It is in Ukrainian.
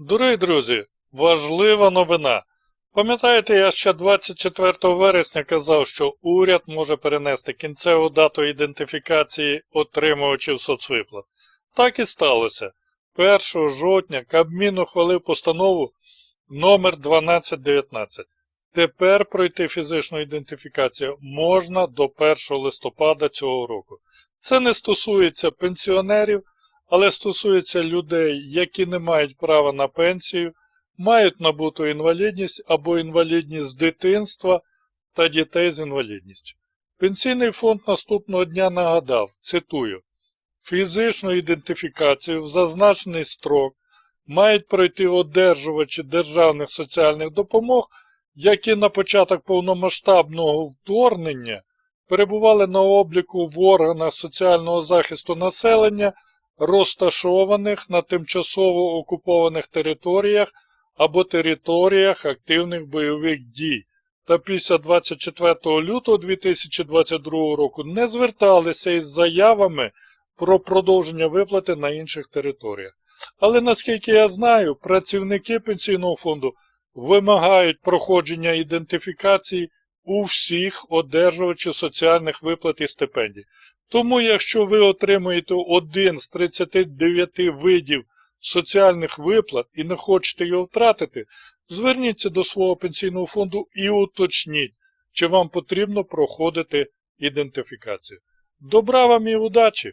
Дорогі друзі, важлива новина. Пам'ятаєте, я ще 24 вересня казав, що уряд може перенести кінцеву дату ідентифікації отримувачів соцвиплат. Так і сталося. 1 жовтня Кабмін ухвалив постанову номер 1219. Тепер пройти фізичну ідентифікацію можна до 1 листопада цього року. Це не стосується пенсіонерів, але стосується людей, які не мають права на пенсію, мають набуту інвалідність або інвалідність дитинства та дітей з інвалідністю. Пенсійний фонд наступного дня нагадав, цитую, фізичну ідентифікацію в зазначений строк мають пройти одержувачі державних соціальних допомог, які на початок повномасштабного вторгнення перебували на обліку в органах соціального захисту населення, розташованих на тимчасово окупованих територіях або територіях активних бойових дій, та після 24 лютого 2022 року не зверталися із заявами про продовження виплати на інших територіях. Але наскільки я знаю, працівники пенсійного фонду вимагають проходження ідентифікації у всіх одержувачів соціальних виплат і стипендій. Тому, якщо ви отримуєте один з 39 видів соціальних виплат і не хочете його втратити, зверніться до свого пенсійного фонду і уточніть, чи вам потрібно проходити ідентифікацію. Добра вам і удачі!